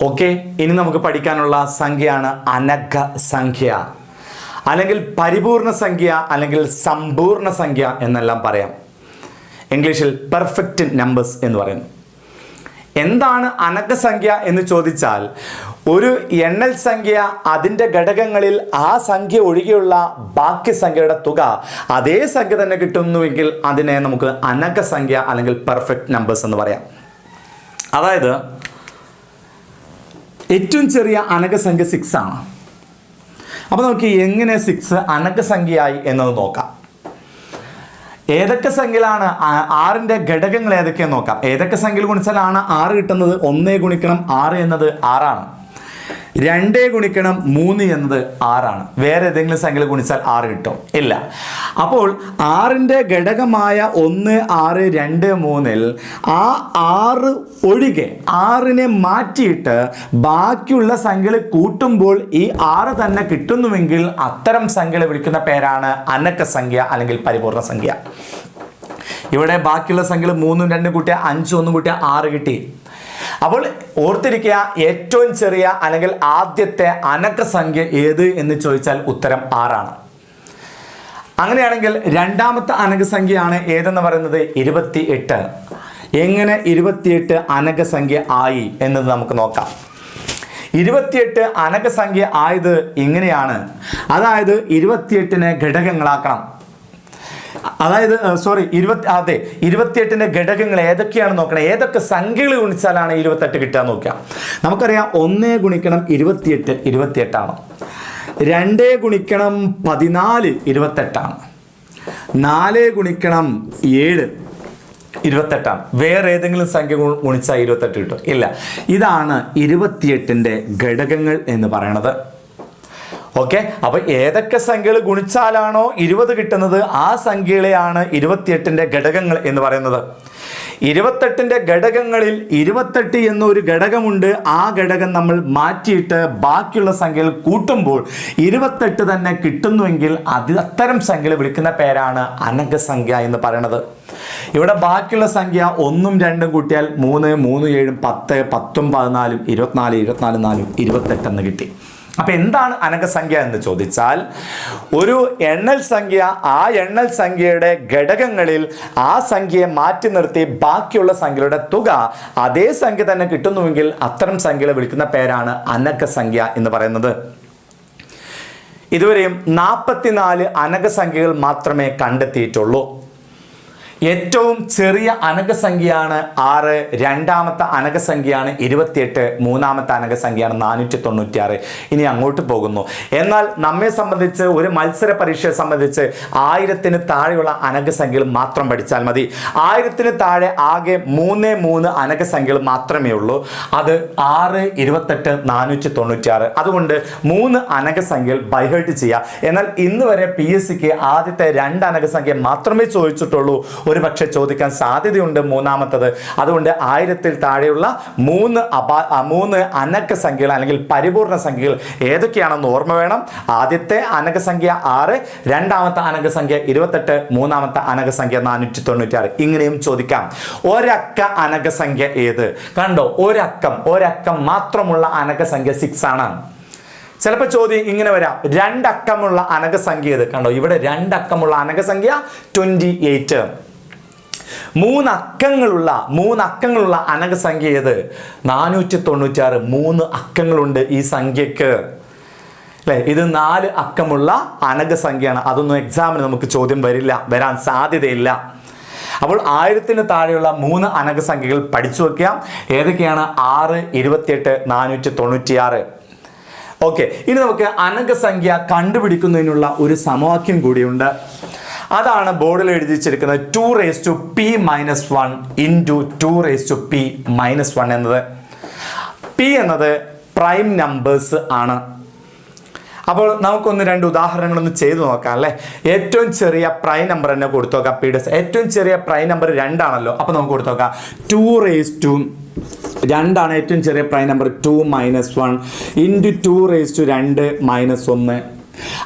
Okay ഇനി നമുക്ക് പഠിക്കാനുള്ള സംഖ്യയാണ് അനഘ സംഖ്യ. അല്ലെങ്കിൽ പരിപൂർണ സംഖ്യ അല്ലെങ്കിൽ സമ്പൂർണ സംഖ്യ എന്നെല്ലാം പറയാം. ഇംഗ്ലീഷിൽ പെർഫെക്റ്റ് നമ്പേഴ്സ് എന്ന് പറയുന്നു എന്താണ് അനക്കസംഖ്യ എന്ന് ചോദിച്ചാൽ ഒരു എണ്ണൽ സംഖ്യ അതിന്റെ ഘടകങ്ങളിൽ ആ സംഖ്യ ഒഴികെയുള്ള ബാക്കി സംഖ്യയുടെ തുക അതേ സംഖ്യ തന്നെ കിട്ടുന്നുവെങ്കിൽ അതിനെ നമുക്ക് അനക്കസംഖ്യ അല്ലെങ്കിൽ പെർഫെക്റ്റ് നമ്പേഴ്സ് എന്ന് പറയാം. അതായത് ഏറ്റവും ചെറിയ അനകസംഖ്യ സിക്സ് ആണ്. അപ്പോൾ നമുക്ക് എങ്ങനെ സിക്സ് അനക്കസംഖ്യയായി എന്നത് നോക്കാം. ഏതൊക്കെ സംഖ്യയിലാണ് ആറിന്റെ ഘടകങ്ങൾ ഏതൊക്കെയെന്ന് നോക്കാം. ഏതൊക്കെ സംഖ്യയിൽ ഗുണിച്ചാലാണ് ആറ് കിട്ടുന്നത്? ഒന്നേ ഗുണിക്കണം ആറ് എന്നത് ആറാണ്. രണ്ടേ ഗുണിക്കണം മൂന്ന് എന്നത് ആറാണ്. വേറെ ഏതെങ്കിലും സംഖ്യകൾ ഗുണിച്ചാൽ ആറ് കിട്ടും. ഇല്ല. അപ്പോൾ ആറിന്റെ ഘടകമായ ഒന്ന് ആറ് രണ്ട് മൂന്നിൽ ആ ആറ് ഒഴികെ ആറിനെ മാറ്റിയിട്ട് ബാക്കിയുള്ള സംഖ്യകൾ കൂട്ടുമ്പോൾ ഈ ആറ് തന്നെ കിട്ടുന്നുവെങ്കിൽ അത്തരം സംഖ്യകളെ വിളിക്കുന്ന പേരാണ് അനക്ക സംഖ്യ അല്ലെങ്കിൽ പരിപൂർണ സംഖ്യ ഇവിടെ ബാക്കിയുള്ള സംഖ്യകൾ മൂന്നും രണ്ടും കൂട്ടിയ അഞ്ചും ഒന്നും കൂട്ടിയ ആറ് കിട്ടി. അപ്പോൾ ഓർത്തിരിക്കുക ഏറ്റവും ചെറിയ അല്ലെങ്കിൽ ആദ്യത്തെ അനക്ക സംഖ്യ ഏത് എന്ന് ചോദിച്ചാൽ ഉത്തരം ആറാണ്. അങ്ങനെയാണെങ്കിൽ രണ്ടാമത്തെ അനകസംഖ്യയാണ് ഏതെന്ന് പറയുന്നത്? ഇരുപത്തി എട്ട് എങ്ങനെ ഇരുപത്തിയെട്ട് അനകസംഖ്യ ആയി എന്നത് നമുക്ക് നോക്കാം. ഇരുപത്തിയെട്ട് അനകസംഖ്യ ആയത് ഇങ്ങനെയാണ്. അതായത് ഇരുപത്തിയെട്ടിനെ ഘടകങ്ങളാക്കണം. അതായത് സോറി ഇരുപത്തി അതെ ഇരുപത്തിയെട്ടിന്റെ ഘടകങ്ങൾ ഏതൊക്കെയാണ് നോക്കണം? ഏതൊക്കെ സംഖ്യകൾ ഗുണിച്ചാലാണ് ഇരുപത്തെട്ട് കിട്ടുക നോക്കുക. നമുക്കറിയാം ഒന്നേ ഗുണിക്കണം ഇരുപത്തിയെട്ട് ഇരുപത്തിയെട്ടാണ്. രണ്ടേ ഗുണിക്കണം പതിനാല് ഇരുപത്തെട്ടാണ്. നാല് ഗുണിക്കണം ഏഴ് ഇരുപത്തെട്ടാണ്. വേറെ ഏതെങ്കിലും സംഖ്യ ഗുണിച്ചാൽ ഇരുപത്തെട്ട് കിട്ടും. ഇല്ല. ഇതാണ് ഇരുപത്തിയെട്ടിന്റെ ഘടകങ്ങൾ എന്ന് പറയണത്. ഓക്കെ അപ്പൊ ഏതൊക്കെ സംഖ്യകൾ ഗുണിച്ചാലാണോ ഇരുപത് കിട്ടുന്നത്? ആ സംഖ്യകളെയാണ് ഇരുപത്തിയെട്ടിന്റെ ഘടകങ്ങൾ എന്ന് പറയുന്നത്. ഇരുപത്തെട്ടിന്റെ ഘടകങ്ങളിൽ ഇരുപത്തെട്ട് എന്നൊരു ഘടകമുണ്ട്. ആ ഘടകം നമ്മൾ മാറ്റിയിട്ട് ബാക്കിയുള്ള സംഖ്യകൾ കൂട്ടുമ്പോൾ ഇരുപത്തെട്ട് തന്നെ കിട്ടുന്നുവെങ്കിൽ അത് അത്തരം സംഖ്യകൾ വിളിക്കുന്ന പേരാണ് അനഘസംഖ്യ എന്ന് പറയുന്നത് ഇവിടെ ബാക്കിയുള്ള സംഖ്യ ഒന്നും രണ്ടും കൂട്ടിയാൽ മൂന്ന് മൂന്ന് ഏഴും പത്ത് പത്തും പതിനാലും ഇരുപത്തിനാല് ഇരുപത്തിനാല് നാലും ഇരുപത്തെട്ടെന്ന് കിട്ടി. അപ്പൊ എന്താണ് അനകസംഖ്യ എന്ന് ചോദിച്ചാൽ ഒരു എണ്ണൽ സംഖ്യ ആ എണ്ണൽ സംഖ്യയുടെ ഘടകങ്ങളിൽ ആ സംഖ്യയെ മാറ്റി നിർത്തി ബാക്കിയുള്ള സംഖ്യയുടെ തുക അതേ സംഖ്യ തന്നെ കിട്ടുന്നുവെങ്കിൽ അത്തരം സംഖ്യകളെ വിളിക്കുന്ന പേരാണ് അനക്കസംഖ്യ എന്ന് പറയുന്നത്. ഇതുവരെയും നാൽപ്പത്തിനാല് അനകസംഖ്യകൾ മാത്രമേ കണ്ടെത്തിയിട്ടുള്ളൂ. ഏറ്റവും ചെറിയ അനകസംഖ്യയാണ് ആറ് രണ്ടാമത്തെ അനകസംഖ്യയാണ് ഇരുപത്തിയെട്ട് മൂന്നാമത്തെ അനകസംഖ്യയാണ് നാനൂറ്റി തൊണ്ണൂറ്റി ആറ് ഇനി അങ്ങോട്ട് പോകുന്നു. എന്നാൽ നമ്മെ സംബന്ധിച്ച് ഒരു മത്സര പരീക്ഷയെ സംബന്ധിച്ച് ആയിരത്തിന് താഴെയുള്ള അനകസംഖ്യകൾ മാത്രം പഠിച്ചാൽ മതി. ആയിരത്തിന് താഴെ ആകെ മൂന്ന് മൂന്ന് അനകസംഖ്യകൾ മാത്രമേ ഉള്ളൂ. അത് ആറ് ഇരുപത്തെട്ട് നാനൂറ്റി തൊണ്ണൂറ്റി ആറ് അതുകൊണ്ട് മൂന്ന് അനകസംഖ്യകൾ ബൈഹേർട്ട് ചെയ്യുക എന്നാൽ ഇന്ന് വരെ പി ആദ്യത്തെ രണ്ട് അനകസംഖ്യ മാത്രമേ ചോദിച്ചിട്ടുള്ളൂ. ഒരു പക്ഷേ ചോദിക്കാൻ സാധ്യതയുണ്ട് മൂന്നാമത്തത്. അതുകൊണ്ട് ആയിരത്തിൽ താഴെയുള്ള മൂന്ന് അപാ മൂന്ന് അനക്ക സംഖ്യകൾ അല്ലെങ്കിൽ പരിപൂർണ സംഖ്യകൾ ഏതൊക്കെയാണെന്ന് ഓർമ്മ വേണം. ആദ്യത്തെ അനക സംഖ്യ ആറ് രണ്ടാമത്തെ അനക സംഖ്യ ഇരുപത്തെട്ട് മൂന്നാമത്തെ അനകസംഖ്യ നാനൂറ്റി തൊണ്ണൂറ്റി ആറ് ഇങ്ങനെയും ചോദിക്കാം. ഒരക്ക അനകസംഖ്യ ഏത്? കണ്ടോ ഒരക്കം ഒരക്കം മാത്രമുള്ള അനക സംഖ്യ സിക്സ് ആണ്. ചിലപ്പോൾ ചോദ്യം ഇങ്ങനെ വരാം. രണ്ടക്കമുള്ള അനകസംഖ്യ ഏത്? കണ്ടോ ഇവിടെ രണ്ടക്കമുള്ള അനകസംഖ്യ ട്വന്റി എയ്റ്റ് മൂന്നക്കങ്ങളുള്ള മൂന്നക്കങ്ങളുള്ള അനകസംഖ്യ ഏത്? നാനൂറ്റി തൊണ്ണൂറ്റാറ് മൂന്ന് അക്കങ്ങളുണ്ട് ഈ സംഖ്യക്ക്. അല്ലേ ഇത് നാല് അക്കമുള്ള അനകസംഖ്യയാണ് അതൊന്നും എക്സാമിന് നമുക്ക് ചോദ്യം വരില്ല. വരാൻ സാധ്യതയില്ല. അപ്പോൾ ആയിരത്തിന് താഴെയുള്ള മൂന്ന് അനകസംഖ്യകൾ പഠിച്ചു വെക്കാം. ഏതൊക്കെയാണ്? ആറ് ഇരുപത്തിയെട്ട് നാനൂറ്റി തൊണ്ണൂറ്റിയാറ് ഓക്കെ. ഇനി നമുക്ക് അനകസംഖ്യ കണ്ടുപിടിക്കുന്നതിനുള്ള ഒരു സമവാക്യം കൂടിയുണ്ട്. അതാണ് ബോർഡിൽ എഴുതിച്ചിരിക്കുന്നത് two raise two P minus one into two raise two P minus one എന്നത്. പി എന്നത് പ്രൈം നമ്പേഴ്സ് ആണ്. അപ്പോൾ നമുക്കൊന്ന് രണ്ട് ഉദാഹരണങ്ങളൊന്ന് ചെയ്തു നോക്കാം അല്ലേ? ഏറ്റവും ചെറിയ പ്രൈം നമ്പർ തന്നെ കൊടുത്തു നോക്കാം പി ഡസ് ഏറ്റവും ചെറിയ പ്രൈം നമ്പർ രണ്ടാണല്ലോ അപ്പോൾ നമുക്ക് കൊടുത്തു നോക്കാം. ടു റേസ് ടു രണ്ടാണ് ഏറ്റവും ചെറിയ prime number two minus one into two raise two രണ്ട് മൈനസ് ഒന്ന്.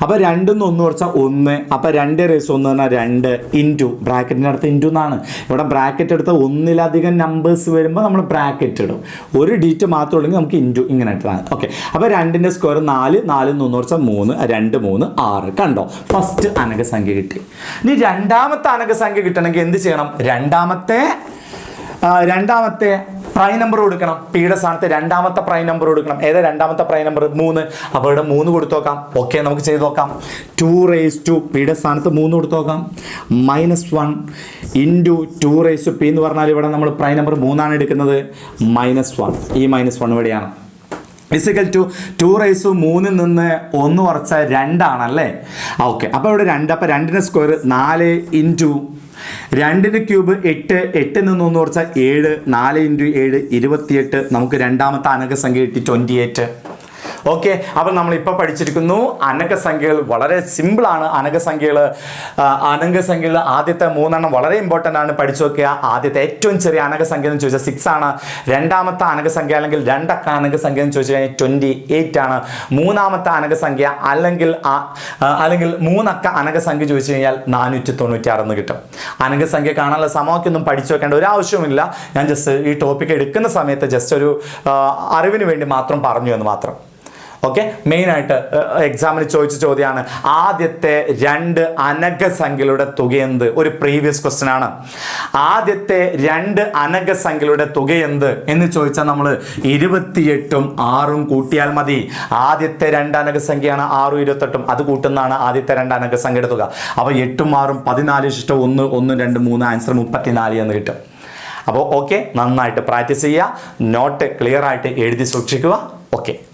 അപ്പോൾ രണ്ടെന്ന് ഒന്ന് കുറച്ചാൽ ഒന്ന്. അപ്പോൾ രണ്ട് റേസ് ഒന്ന് പറഞ്ഞാൽ രണ്ട് ഇന്റു ബ്രാക്കറ്റിന്റെ അടുത്ത് ഇന്റു എന്നാണ് ഇവിടെ ബ്രാക്കറ്റ് എടുത്ത ഒന്നിലധികം നമ്പേഴ്സ് വരുമ്പോൾ നമ്മൾ ബ്രാക്കറ്റ് ഇടും. ഒരു ഡിജിറ്റ് മാത്രം ഉള്ളെങ്കിൽ നമുക്ക് ഇന്റു ഇങ്ങനെ ഇട്ടാണ് ഓക്കെ അപ്പോൾ രണ്ടിന്റെ സ്ക്വയർ നാല് നാലിൽ നിന്ന് കുറച്ചാൽ മൂന്ന് രണ്ട് മൂന്ന് ആറ്. കണ്ടോ? ഫസ്റ്റ് അനകസംഖ്യ കിട്ടി. ഇനി രണ്ടാമത്തെ അനകസംഖ്യ കിട്ടണമെങ്കിൽ എന്ത് ചെയ്യണം? രണ്ടാമത്തെ രണ്ടാമത്തെ പ്രൈം നമ്പർ കൊടുക്കണം. പിയുടെ സ്ഥാനത്ത് രണ്ടാമത്തെ പ്രൈം നമ്പർ കൊടുക്കണം. ഏതാ രണ്ടാമത്തെ പ്രൈം നമ്പർ മൂന്ന്. അപ്പോൾ ഇവിടെ മൂന്ന് കൊടുത്തു നോക്കാം. ഓക്കെ നമുക്ക് ചെയ്ത് നോക്കാം. ടു റേസ് ടു പിയുടെ സ്ഥാനത്ത് മൂന്ന് കൊടുത്തു നോക്കാം. Minus one into two raise to p എന്ന് പറഞ്ഞാൽ ഇവിടെ നമ്മൾ പ്രൈം നമ്പർ മൂന്നാണ് എടുക്കുന്നത്. മൈനസ് വൺ ഈ മൈനസ് വൺ ഇവിടെയാണ്. ഫിസിക്കൽ ടു ടു റേസ് മൂന്നിൽ നിന്ന് ഒന്ന് കുറച്ച രണ്ടാണല്ലേ ഓക്കെ അപ്പോൾ ഇവിടെ രണ്ട് അപ്പോൾ രണ്ടിന്റെ സ്ക്വയർ നാല് ഇന്റു രണ്ടിന്റെ ക്യൂബ് എട്ട് എട്ടിൽ നിന്ന് ഒന്ന് കുറച്ചാൽ ഏഴ് നാല് ഇന്റു ഏഴ് ഇരുപത്തിയെട്ട്. നമുക്ക് രണ്ടാമത്തെ അനകസംഖ്യ കിട്ടി ട്വന്റി എയ്റ്റ് ഓക്കെ അപ്പം നമ്മൾ ഇപ്പോൾ പഠിച്ചിരിക്കുന്നു അനകസംഖ്യകൾ വളരെ സിമ്പിളാണ് അനകസംഖ്യകൾ അനകസംഖ്യകൾ ആദ്യത്തെ മൂന്നെണ്ണം വളരെ ഇമ്പോർട്ടന്റ് ആണ്. പഠിച്ചു നോക്കുക ആദ്യത്തെ ഏറ്റവും ചെറിയ അനകസംഖ്യ എന്ന് ചോദിച്ചാൽ സിക്സ് ആണ്. രണ്ടാമത്തെ അനകസംഖ്യ അല്ലെങ്കിൽ രണ്ടക്ക അനകസംഖ്യ എന്ന് ചോദിച്ചു കഴിഞ്ഞാൽ ട്വന്റി എയ്റ്റ് ആണ്. മൂന്നാമത്തെ അനകസംഖ്യ അല്ലെങ്കിൽ അല്ലെങ്കിൽ മൂന്നക്ക അനകസംഖ്യ ചോദിച്ചു കഴിഞ്ഞാൽ നാനൂറ്റി തൊണ്ണൂറ്റി ആറെന്ന് കിട്ടും. അനകസംഖ്യ കാണാനുള്ള സമവാക്യൊന്നും പഠിച്ചു വെക്കേണ്ട ഒരു ആവശ്യവുമില്ല. ഞാൻ ജസ്റ്റ് ഈ ടോപ്പിക് എടുക്കുന്ന സമയത്ത് ജസ്റ്റ് ഒരു അറിവിന് വേണ്ടി മാത്രം പറഞ്ഞു എന്ന് മാത്രം. ഓക്കെ മെയിനായിട്ട് എക്സാമിന് ചോദിച്ച ചോദ്യമാണ് ആദ്യത്തെ രണ്ട് അനകസംഖ്യകളുടെ തുക എന്ത്? ഒരു പ്രീവിയസ് ക്വസ്റ്റൻ ആണ്. ആദ്യത്തെ രണ്ട് അനകസംഖ്യകളുടെ തുക എന്ത്? എന്ന് ചോദിച്ചാൽ നമ്മൾ ഇരുപത്തിയെട്ടും ആറും കൂട്ടിയാൽ മതി. ആദ്യത്തെ രണ്ട് അനകസംഖ്യയാണ് ആറും ഇരുപത്തെട്ടും. അത് കൂട്ടുന്നതാണ് ആദ്യത്തെ രണ്ട് അനകസംഖ്യയുടെ തുക. അപ്പോൾ എട്ടും ആറും പതിനാല് ശിഷ്ടം ഒന്ന് ഒന്ന് രണ്ട് മൂന്ന് ആൻസർ മുപ്പത്തിനാല് എന്ന് കിട്ടും. അപ്പോൾ ഓക്കെ നന്നായിട്ട് പ്രാക്ടീസ് ചെയ്യുക. നോട്ട് ക്ലിയർ ആയിട്ട് എഴുതി സൂക്ഷിക്കുക. ഓക്കെ